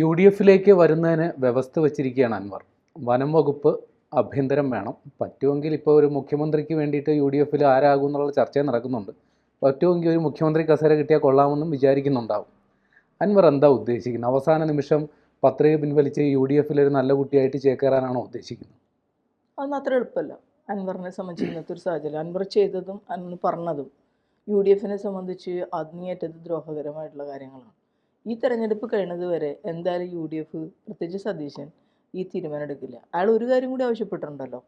U D എഫിലേക്ക് വരുന്നതിന് വ്യവസ്ഥ വച്ചിരിക്കുകയാണ് അൻവർ. വനം വകുപ്പ് അഭ്യന്തരം വേണം. പറ്റുമെങ്കിൽ ഇപ്പോൾ ഒരു മുഖ്യമന്ത്രിക്ക് വേണ്ടിയിട്ട് യു ഡി എഫിൽ ആരാകും എന്നുള്ള ചർച്ച നടക്കുന്നുണ്ട്. പറ്റുമെങ്കിൽ ഒരു മുഖ്യമന്ത്രി കസേര കിട്ടിയാൽ കൊള്ളാമെന്നും വിചാരിക്കുന്നുണ്ടാവും. അൻവർ എന്താ ഉദ്ദേശിക്കുന്നത്? അവസാന നിമിഷം പത്രിക പിൻവലിച്ച് യു ഡി എഫിൽ ഒരു നല്ല കുട്ടിയായിട്ട് ചേക്കേറാനാണോ ഉദ്ദേശിക്കുന്നത്? അതൊന്നും അത്ര എളുപ്പമല്ല. അൻവറിനെ സംബന്ധിച്ച് ഇന്നത്തെ ഒരു സാഹചര്യം. അൻവർ ചെയ്തതും അന്ന് പറഞ്ഞതും യു ഡി എഫിനെ സംബന്ധിച്ച് അങ്ങേയറ്റത് ദ്രോഹകരമായിട്ടുള്ള കാര്യങ്ങളാണ്. ഈ തെരഞ്ഞെടുപ്പ് കഴിയുന്നത് വരെ എന്തായാലും യു ഡി എഫ് പ്രത്യേകിച്ച് സതീശൻ ഈ തീരുമാനം എടുക്കില്ല. അയാൾ ഒരു കാര്യം കൂടി ആവശ്യപ്പെട്ടിട്ടുണ്ടല്ലോ.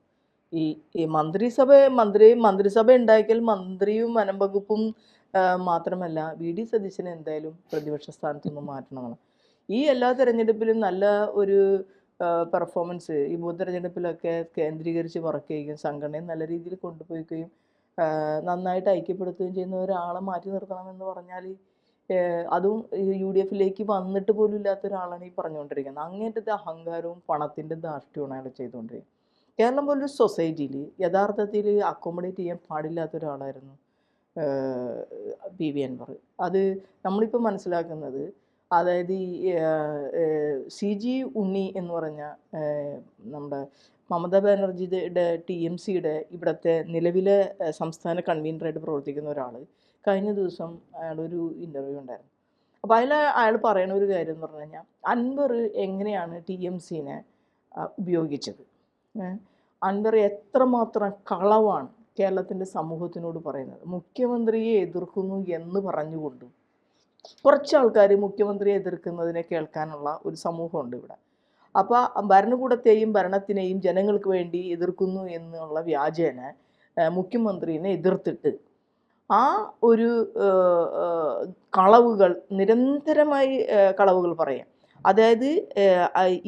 ഈ ഈ മന്ത്രിസഭ മന്ത്രി മന്ത്രിസഭ ഉണ്ടാക്കിയാൽ മന്ത്രിയും വനം വകുപ്പും മാത്രമല്ല വി ഡി സതീശനെ എന്തായാലും പ്രതിപക്ഷ സ്ഥാനത്ത് നിന്ന് മാറ്റണമെന്ന് ഈ എല്ലാ തെരഞ്ഞെടുപ്പിലും നല്ല ഒരു പെർഫോമൻസ് ഈ ഉപതെരഞ്ഞെടുപ്പിലൊക്കെ കേന്ദ്രീകരിച്ച് വർക്ക് ചെയ്യുകയും സംഘടനയെ നല്ല രീതിയിൽ കൊണ്ടുപോയിക്കുകയും നന്നായിട്ട് ഐക്യപ്പെടുത്തുകയും ചെയ്യുന്ന ഒരാളെ മാറ്റി നിർത്തണമെന്ന് പറഞ്ഞാൽ അതും യു ഡി എഫിലേക്ക് വന്നിട്ട് പോലും ഇല്ലാത്ത ഒരാളാണ് ഈ പറഞ്ഞുകൊണ്ടിരിക്കുന്നത്. അങ്ങേറ്റത്തെ അഹങ്കാരവും പണത്തിന്റെ ധാർഷ്ട്യമാണ് അയാൾ ചെയ്തുകൊണ്ടിരിക്കുന്നത്. കേരളം പോലൊരു സൊസൈറ്റിയിൽ യഥാർത്ഥത്തിൽ അക്കോമഡേറ്റ് ചെയ്യാൻ പാടില്ലാത്ത ഒരാളായിരുന്നു പി. വി. അൻവർ. അത് നമ്മളിപ്പോൾ മനസ്സിലാക്കുന്നത് അതായത് ഈ സി. ജി. ഉണ്ണി എന്ന് പറഞ്ഞ നമ്മുടെ മമതാ ബാനർജിയുടെ ടി. എം. സിയുടെ ഇവിടുത്തെ നിലവിലെ സംസ്ഥാന കൺവീനറായിട്ട് പ്രവർത്തിക്കുന്ന ഒരാൾ കഴിഞ്ഞ ദിവസം അയാളൊരു ഇന്റർവ്യൂ ഉണ്ടായിരുന്നു. അപ്പോൾ അതിൽ അയാൾ പറയണ ഒരു കാര്യം എന്ന് പറഞ്ഞു കഴിഞ്ഞാൽ അൻവർ എങ്ങനെയാണ് ടി എം സിനെ ഉപയോഗിച്ചത്? അൻവർ എത്രമാത്രം കളവാണ് കേരളത്തിന്റെ സമൂഹത്തിനോട് പറയുന്നത്? മുഖ്യമന്ത്രിയെ എതിർക്കുന്നു എന്ന് പറഞ്ഞുകൊണ്ടും കുറച്ച് ആൾക്കാർ മുഖ്യമന്ത്രിയെ എതിർക്കുന്നതിനെ കേൾക്കാനുള്ള ഒരു സമൂഹമുണ്ട് ഇവിടെ. അപ്പോൾ ഭരണകൂടത്തെയും ഭരണത്തിനെയും ജനങ്ങൾക്ക് വേണ്ടി എതിർക്കുന്നു എന്നുള്ള വ്യാജേന മുഖ്യമന്ത്രിനെ എതിർത്തിട്ട് ആ ഒരു കളവുകൾ നിരന്തരമായി കളവുകൾ പറയാം. അതായത്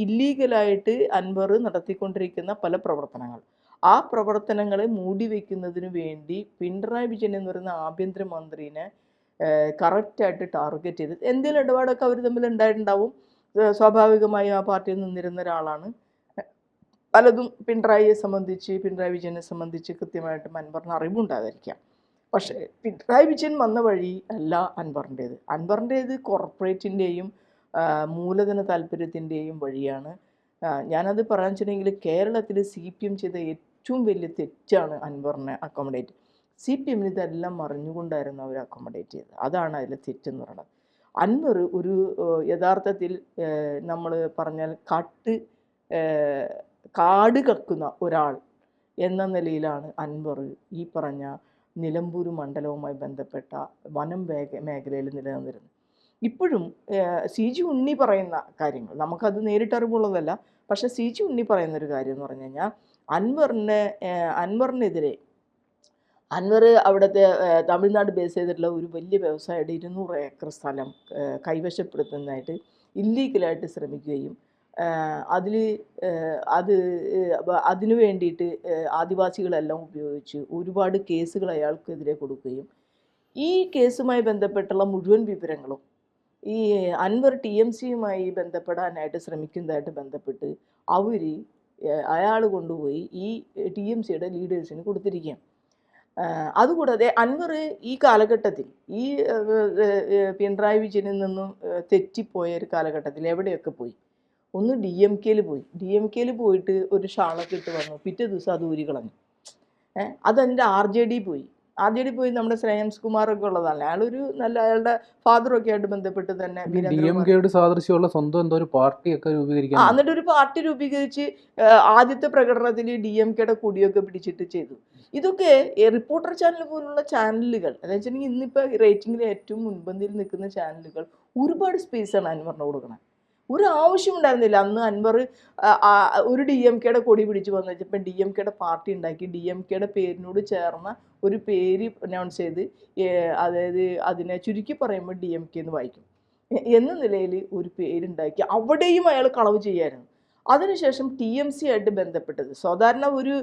ഇല്ലീഗലായിട്ട് അൻവർ നടത്തിക്കൊണ്ടിരിക്കുന്ന പല പ്രവർത്തനങ്ങൾ. ആ പ്രവർത്തനങ്ങളെ മൂടി വയ്ക്കുന്നതിന് വേണ്ടി പിണറായി വിജയൻ എന്ന് പറയുന്ന ആഭ്യന്തരമന്ത്രിനെ കറക്റ്റായിട്ട് ടാർഗറ്റ് ചെയ്ത് എന്തെങ്കിലും ഇടപാടൊക്കെ അവർ തമ്മിൽ ഉണ്ടായിട്ടുണ്ടാവും. സ്വാഭാവികമായും ആ പാർട്ടിയിൽ നിന്നിരുന്ന ഒരാളാണ്. പലതും പിണറായിയെ സംബന്ധിച്ച് പിണറായി വിജയനെ സംബന്ധിച്ച് കൃത്യമായിട്ട് അൻവറിന് അറിവുണ്ടാകാതിരിക്കാം പക്ഷേ പിണറായി വിജയൻ വന്ന വഴി അല്ല അൻവറിന്റേത്. അൻവറിന്റേത് കോർപ്പറേറ്റിന്റെയും മൂലധന താല്പര്യത്തിന്റെയും വഴിയാണ്. ഞാനത് പറയാൻ വെച്ചിട്ടുണ്ടെങ്കിൽ കേരളത്തിൽ സി പി എം ചെയ്ത ഏറ്റവും വലിയ തെറ്റാണ് അൻവറിനെ അക്കോമഡേറ്റ്. സി പി എമ്മിന് ഇതെല്ലാം മറിഞ്ഞുകൊണ്ടായിരുന്നു അവർ അക്കോമഡേറ്റ് ചെയ്തത്. അതാണ് അതിലെ തെറ്റെന്ന് പറയുന്നത്. അൻവർ ഒരു യഥാർത്ഥത്തിൽ നമ്മൾ പറഞ്ഞാൽ കാട്ട് കാട് കക്കുന്ന ഒരാൾ എന്ന നിലയിലാണ് അൻവർ ഈ പറഞ്ഞ നിലമ്പൂർ മണ്ഡലവുമായി ബന്ധപ്പെട്ട വനം മേഖ മേഖലയിൽ നിലനിന്നിരുന്നു. ഇപ്പോഴും സി ജി ഉണ്ണി പറയുന്ന കാര്യങ്ങൾ നമുക്കത് നേരിട്ട് അറിവുള്ളതല്ല പക്ഷേ സി ജി ഉണ്ണി പറയുന്നൊരു കാര്യം എന്ന് പറഞ്ഞു കഴിഞ്ഞാൽ അൻവറിന് അൻവറിനെതിരെ അൻവർ അവിടുത്തെ തമിഴ്നാട് ബേസ് ചെയ്തിട്ടുള്ള ഒരു വലിയ വ്യവസായിയുടെ ഇരുന്നൂറ് ഏക്കർ സ്ഥലം കൈവശപ്പെടുത്തുന്നതായിട്ട് ഇല്ലീഗലായിട്ട് ശ്രമിക്കുകയും അതിൽ അത് അതിനു വേണ്ടിയിട്ട് ആദിവാസികളെല്ലാം ഉപയോഗിച്ച് ഒരുപാട് കേസുകൾ അയാൾക്കെതിരെ കൊടുക്കുകയും ഈ കേസുമായി ബന്ധപ്പെട്ടുള്ള മുഴുവൻ വിവരങ്ങളും ഈ അൻവർ ടി എം സിയുമായി ബന്ധപ്പെടാനായിട്ട് ശ്രമിക്കുന്നതായിട്ട് ബന്ധപ്പെട്ട് അവർ അയാൾ കൊണ്ടുപോയി ഈ ടി എം സിയുടെ ലീഡേഴ്സിന് കൊടുത്തിരിക്കുകയാണ്. അതുകൂടാതെ അൻവർ ഈ കാലഘട്ടത്തിൽ ഈ പിണറായി വിജയനിൽ നിന്നും തെറ്റിപ്പോയ ഒരു കാലഘട്ടത്തിൽ എവിടെയൊക്കെ പോയി? ഒന്ന് ഡി എം കെയിൽ പോയി. ഡി എം കെയിൽ പോയിട്ട് ഒരു ഷാളൊക്കെ ഇട്ട് വന്നു. പിറ്റേ ദിവസം അത് ഊരി കളഞ്ഞു. ഏഹ് അതെന്റെ ആർ ജെ ഡി പോയി. ആർ ജെ ഡി പോയി നമ്മുടെ ശ്രേയംസ് കുമാറൊക്കെ ഉള്ളതാണ്. അയാളൊരു നല്ല അയാളുടെ ഫാദറൊക്കെ ആയിട്ട് ബന്ധപ്പെട്ട് തന്നെ ഡി എം കെയുടെ സാദൃശ്യമുള്ള സ്വന്തം എന്തോ ഒരു പാർട്ടിയൊക്കെ ആ എന്നിട്ട് ഒരു പാർട്ടി രൂപീകരിച്ച് ആദ്യത്തെ പ്രകടനത്തിൽ ഡി എം കെയുടെ കൊടിയൊക്കെ പിടിച്ചിട്ട് ചെയ്തു. ഇതൊക്കെ റിപ്പോർട്ടർ ചാനൽ പോലുള്ള ചാനലുകൾ എന്ന് വെച്ചിട്ടുണ്ടെങ്കിൽ ഇന്നിപ്പോൾ റേറ്റിംഗിൽ ഏറ്റവും മുൻപന്തിയിൽ നിൽക്കുന്ന ചാനലുകൾ ഒരുപാട് സ്പേസ് സ്പേസാണ് പറഞ്ഞു കൊടുക്കണം. ഒരു ആവശ്യം ഉണ്ടായിരുന്നില്ല. അന്ന് അൻവർ ഒരു ഡി എം കെയുടെ കൊടി പിടിച്ച് വന്നു വെച്ചപ്പോൾ ഡി എം കെയുടെ പാർട്ടി ഉണ്ടാക്കി. ഡി എം കെയുടെ പേരിനോട് ചേർന്ന ഒരു പേര് അനൗൺസ് ചെയ്ത് അതായത് അതിനെ ചുരുക്കി പറയുമ്പോൾ ഡി എം കെ എന്ന് വായിക്കും. എന്ന നിലയിൽ ഒരു പേരുണ്ടാക്കി. അവിടെയും അയാൾ കളവ് ചെയ്യായിരുന്നു. അതിനുശേഷം ടി എം സി ആയിട്ട് ബന്ധപ്പെട്ടത്. സാധാരണ ഒരു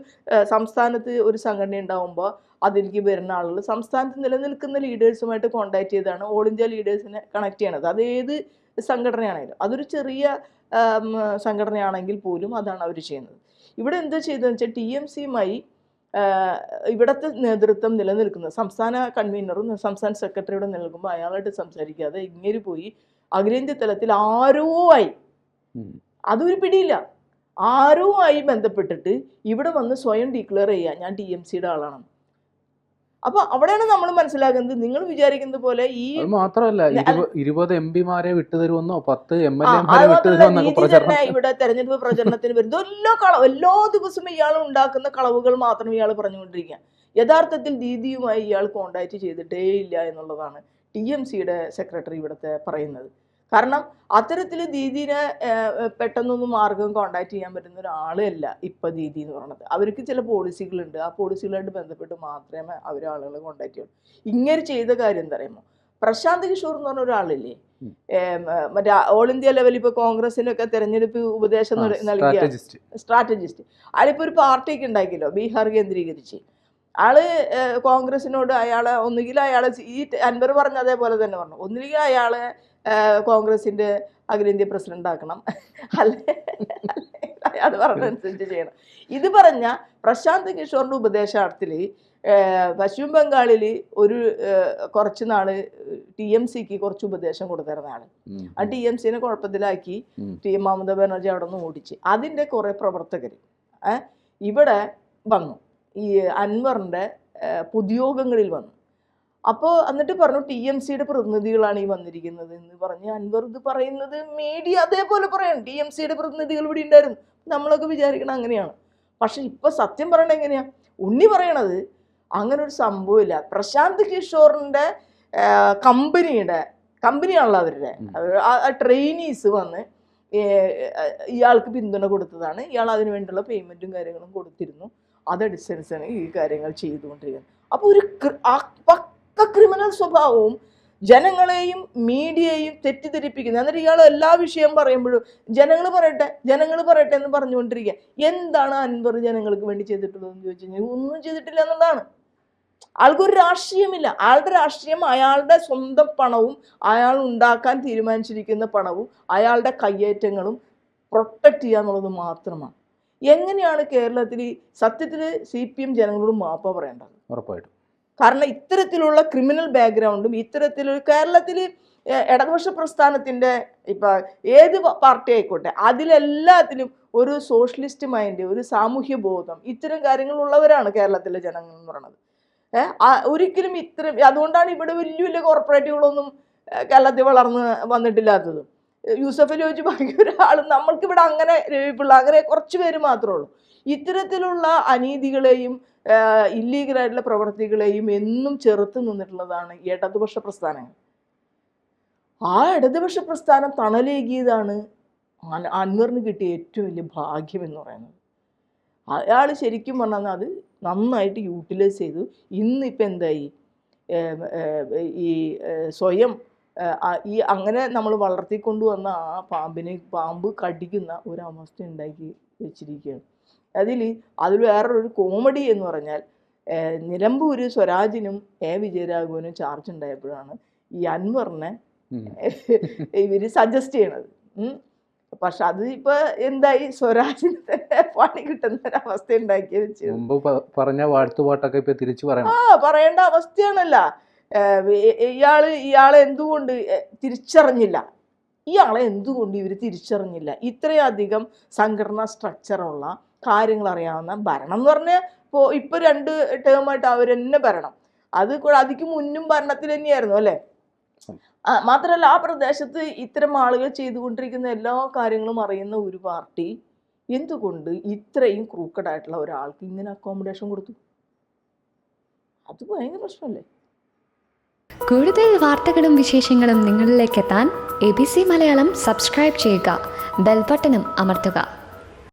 സംസ്ഥാനത്ത് ഒരു സംഘടന ഉണ്ടാകുമ്പോൾ അതിലേക്ക് വരുന്ന ആളുകൾ സംസ്ഥാനത്ത് നിലനിൽക്കുന്ന ലീഡേഴ്സുമായിട്ട് കോൺടാക്ട് ചെയ്താണ്. ഓൾ ഇന്ത്യ ലീഡേഴ്സിനെ കണക്ട് ചെയ്യണത്. അത് ഏത് സംഘടനയാണെങ്കിലും. അതൊരു ചെറിയ സംഘടനയാണെങ്കിൽ പോലും അതാണ് അവർ ചെയ്യുന്നത്. ഇവിടെ എന്താ ചെയ്തതെന്ന് വെച്ചാൽ ടി എം സിയുമായി ഇവിടുത്തെ നേതൃത്വം നിലനിൽക്കുന്നത് സംസ്ഥാന കൺവീനറും സംസ്ഥാന സെക്രട്ടറിയുടെ നിലനിൽക്കുമ്പോൾ അയാളായിട്ട് സംസാരിക്കാതെ ഇങ്ങനെ പോയി അഖിലേന്ത്യ തലത്തിൽ ആരോ ആയി. അതൊരു പിടിയില്ല. ആരോ ആയി ബന്ധപ്പെട്ടിട്ട് ഇവിടെ വന്ന് സ്വയം ഡിക്ലെയർ ചെയ്യുക ഞാൻ ടി എം സിയുടെ ആളാണ് അപ്പൊ അവിടെയാണ് നമ്മൾ മനസ്സിലാക്കുന്നത് നിങ്ങൾ വിചാരിക്കുന്നത് പോലെ ഈ മാത്രമല്ല ഇരുപത് എം പിമാരെ വിട്ടുതരുമെന്നോ പത്ത് എം എൽ എമാരെ ഇവിടെ തെരഞ്ഞെടുപ്പ് പ്രചരണത്തിന് വരുന്നത്. എല്ലാ കളവ് എല്ലാ ദിവസവും ഇയാൾ ഉണ്ടാക്കുന്ന കളവുകൾ മാത്രം ഇയാൾ പറഞ്ഞുകൊണ്ടിരിക്കുക. യഥാർത്ഥത്തിൽ ദീദിയുമായി ഇയാൾ കോണ്ടാക്ട് ചെയ്തിട്ടേ ഇല്ല എന്നുള്ളതാണ് ടി എം സിയുടെ സെക്രട്ടറി ഇവിടുത്തെ പറയുന്നത്. കാരണം അത്തരത്തിൽ ദീദിനെ പെട്ടെന്നൊന്നും മാർഗം കോണ്ടാക്ട് ചെയ്യാൻ പറ്റുന്ന ഒരാളല്ല ഇപ്പം ദീദി എന്ന് പറയുന്നത്. അവർക്ക് ചില പോളിസികളുണ്ട് ആ പോളിസികളായിട്ട് ബന്ധപ്പെട്ട് മാത്രമേ അവർ ആളുകളെ കോണ്ടാക്ട് ചെയ്യുള്ളൂ. ഇങ്ങനെ ചെയ്ത കാര്യം എന്താ പറയുമ്പോൾ പ്രശാന്ത് കിഷോർ എന്ന് പറഞ്ഞ ഒരാളില്ലേ. മറ്റേ ഓൾ ഇന്ത്യ ലെവലിൽ ഇപ്പോൾ കോൺഗ്രസിനൊക്കെ തെരഞ്ഞെടുപ്പ് ഉപദേശം നൽകി- നൽകിയ സ്ട്രാറ്റജിസ്റ്റ് ആളിപ്പോൾ ഒരു പാർട്ടിയൊക്കെ ഉണ്ടാക്കിയല്ലോ ബീഹാർ കേന്ദ്രീകരിച്ച്. ആൾ കോൺഗ്രസിനോട് അയാളെ ഒന്നുകിൽ അയാളെ ഈ അൻവർ പറഞ്ഞ അതേപോലെ തന്നെ പറഞ്ഞു. ഒന്നുകിൽ അയാളെ ഏഹ്, കോൺഗ്രസിന്റെ അഖിലേന്ത്യാ പ്രസിഡന്റ് ആക്കണം അല്ലേ? അയാൾ പറഞ്ഞതനുസരിച്ച് ചെയ്യണം. ഇത് പറഞ്ഞ പ്രശാന്ത് കിഷോറിന്റെ ഉപദേശാർത്ഥത്തിൽ പശ്ചിമ ബംഗാളിൽ ഒരു കുറച്ച് നാൾ ടി എം സിക്ക് കുറച്ച് ഉപദേശം കൊടുത്തിരുന്ന ആൾ. ഉം. ആ ടി എം സിനെ കുഴപ്പത്തിലാക്കി ടി എം മമത ബാനർജി അവിടെ നിന്ന് ഓടിച്ച്. അതിന്റെ കുറേ പ്രവർത്തകർ ഇവിടെ വന്നു. ഈ അൻവറിന്റെ പൊതുയോഗങ്ങളിൽ വന്നു. അപ്പോൾ എന്നിട്ട് പറഞ്ഞു ടി എം സിയുടെ പ്രതിനിധികളാണ് ഈ വന്നിരിക്കുന്നത് എന്ന് പറഞ്ഞ് അൻവർ ഇത് പറയുന്നത് മീഡിയ അതേപോലെ പറയണം. ടി എം സിയുടെ പ്രതിനിധികൾ ഇവിടെ ഉണ്ടായിരുന്നു. നമ്മളൊക്കെ വിചാരിക്കണം അങ്ങനെയാണ്. പക്ഷെ ഇപ്പം സത്യം പറയണത് എങ്ങനെയാ? ഉണ്ണി പറയണത് അങ്ങനെ ഒരു സംഭവമില്ല. പ്രശാന്ത് കിഷോറിന്റെ കമ്പനിയുടെ കമ്പനിയാണല്ലോ അവരുടെ. ആ ട്രെയിനീസ് വന്ന് ഇയാൾക്ക് പിന്തുണ കൊടുത്തതാണ്. ഇയാൾ അതിനു വേണ്ടിയുള്ള പേയ്മെന്റും കാര്യങ്ങളും കൊടുത്തിരുന്നു. അതനുസരിച്ചാണ് ഈ കാര്യങ്ങൾ ചെയ്തുകൊണ്ടിരിക്കുന്നത്. അപ്പോൾ ഒരു ആ പക്ക ക്രിമിനൽ സ്വഭാവവും ജനങ്ങളെയും മീഡിയയെയും തെറ്റിദ്ധരിപ്പിക്കുന്നത് എന്നിട്ട് ഇയാൾ എല്ലാ വിഷയം പറയുമ്പോഴും ജനങ്ങൾ പറയട്ടെ ജനങ്ങൾ പറയട്ടെ എന്ന് പറഞ്ഞുകൊണ്ടിരിക്കുക. എന്താണ് അൻവർ ജനങ്ങൾക്ക് വേണ്ടി ചെയ്തിട്ടുള്ളതെന്ന് ചോദിച്ചു കഴിഞ്ഞാൽ ഒന്നും ചെയ്തിട്ടില്ല എന്നുള്ളതാണ്. ആൾക്കൊരു രാഷ്ട്രീയമില്ല. ആളുടെ രാഷ്ട്രീയം അയാളുടെ സ്വന്തം പണവും അയാൾ ഉണ്ടാക്കാൻ തീരുമാനിച്ചിരിക്കുന്ന പണവും അയാളുടെ കയ്യേറ്റങ്ങളും പ്രൊട്ടക്റ്റ് ചെയ്യുക എന്നുള്ളത് മാത്രമാണ്. എങ്ങനെയാണ് കേരളത്തിൽ സത്യത്തിൽ സി പി എം ജനങ്ങളോട് മാപ്പ പറയേണ്ടത്? ഉറപ്പായിട്ടും. കാരണം ഇത്തരത്തിലുള്ള ക്രിമിനൽ ബാക്ക്ഗ്രൗണ്ടും ഇത്തരത്തിലൊരു കേരളത്തിൽ ഇടതുപക്ഷ പ്രസ്ഥാനത്തിന്റെ ഇപ്പം ഏത് പാർട്ടി ആയിക്കോട്ടെ അതിലെല്ലാത്തിലും ഒരു സോഷ്യലിസ്റ്റ് മൈൻഡ് ഒരു സാമൂഹ്യ ബോധം ഇത്തരം കാര്യങ്ങളുള്ളവരാണ് കേരളത്തിലെ ജനങ്ങൾ എന്ന് പറയുന്നത് ഒരിക്കലും ഇത്തരം അതുകൊണ്ടാണ് ഇവിടെ വലിയ വലിയ കോർപ്പറേറ്റുകളൊന്നും കേരളത്തിൽ വളർന്ന് വന്നിട്ടില്ലാത്തത്. യൂസഫ് വെച്ച് ബാക്കി ഒരാൾ നമ്മൾക്കിവിടെ അങ്ങനെ രവിപിള്ള അങ്ങനെ കുറച്ച് പേര് മാത്രമേ ഉള്ളൂ. ഇത്തരത്തിലുള്ള അനീതികളെയും ഇല്ലീഗലായിട്ടുള്ള പ്രവർത്തികളെയും എന്നും ചെറുത്ത് നിന്നിട്ടുള്ളതാണ് ഇടതുപക്ഷ പ്രസ്ഥാനങ്ങൾ. ആ ഇടതുപക്ഷ പ്രസ്ഥാനം തണലേകിയതാണ് അൻ- അൻവറിന് കിട്ടിയ ഏറ്റവും വലിയ ഭാഗ്യം എന്ന് പറയുന്നത്. അയാൾ ശരിക്കും പറഞ്ഞാൽ അത് നന്നായിട്ട് യൂട്ടിലൈസ് ചെയ്തു. ഇന്നിപ്പോൾ എന്തായി? ഈ സ്വയം ഈ അങ്ങനെ നമ്മൾ വളർത്തിക്കൊണ്ടു വന്ന ആ പാമ്പിനെ പാമ്പ് കടിക്കുന്ന ഒരവസ്ഥ ഉണ്ടാക്കി വെച്ചിരിക്കുകയാണ്. അതിൽ അതിൽ വേറൊരു കോമഡി എന്ന് പറഞ്ഞാൽ നിലമ്പൂര് സ്വരാജിനും എ വിജയരാഘവനും ചാർജ് ഉണ്ടായപ്പോഴാണ് ഈ അൻവറിനെ ഇവർ ഇവർ സജസ്റ്റ് ചെയ്യണത് പക്ഷെ അത് ഇപ്പൊ എന്തായി? സ്വരാജിന് തന്നെ പണി കിട്ടുന്ന ഒരു അവസ്ഥ ഉണ്ടാക്കി വെച്ചു. മുമ്പ് പറഞ്ഞ വാഴ്ത്തുപാട്ടൊക്കെ ഇപ്പൊ തിരിച്ചു പറയണം. ആ പറയേണ്ട അവസ്ഥയാണല്ല. ഇയാൾ ഇയാളെ എന്തുകൊണ്ട് തിരിച്ചറിഞ്ഞില്ല? ഇയാളെ എന്തുകൊണ്ട് ഇവർ തിരിച്ചറിഞ്ഞില്ല? ഇത്രയധികം സംഘടനാ സ്ട്രക്ചറുള്ള കാര്യങ്ങൾ അറിയാവുന്ന ഭരണം എന്ന് പറഞ്ഞാൽ ഇപ്പോൾ ഇപ്പോൾ രണ്ട് ടേമായിട്ട് അവർ തന്നെ ഭരണം. അത് കൂടെ അതിക്ക് മുന്നും ഭരണത്തിൽ തന്നെയായിരുന്നു അല്ലേ? ആ, മാത്രമല്ല ആ പ്രദേശത്ത് ഇത്തരം ആളുകൾ ചെയ്തുകൊണ്ടിരിക്കുന്ന എല്ലാ കാര്യങ്ങളും അറിയുന്ന ഒരു പാർട്ടി എന്തുകൊണ്ട് ഇത്രയും ക്രൂക്കഡ് ആയിട്ടുള്ള ഒരാൾക്ക് ഇങ്ങനെ അക്കോമഡേഷൻ കൊടുത്തു? അത് ഭയങ്കര പ്രശ്നമല്ലേ? കൂടുതൽ വാർത്തകളും വിശേഷങ്ങളും നിങ്ങളിലേക്ക് എത്താൻ A B C Malayalam subscribe ചെയ്യുക. ബെൽബട്ടനും അമർത്തുക.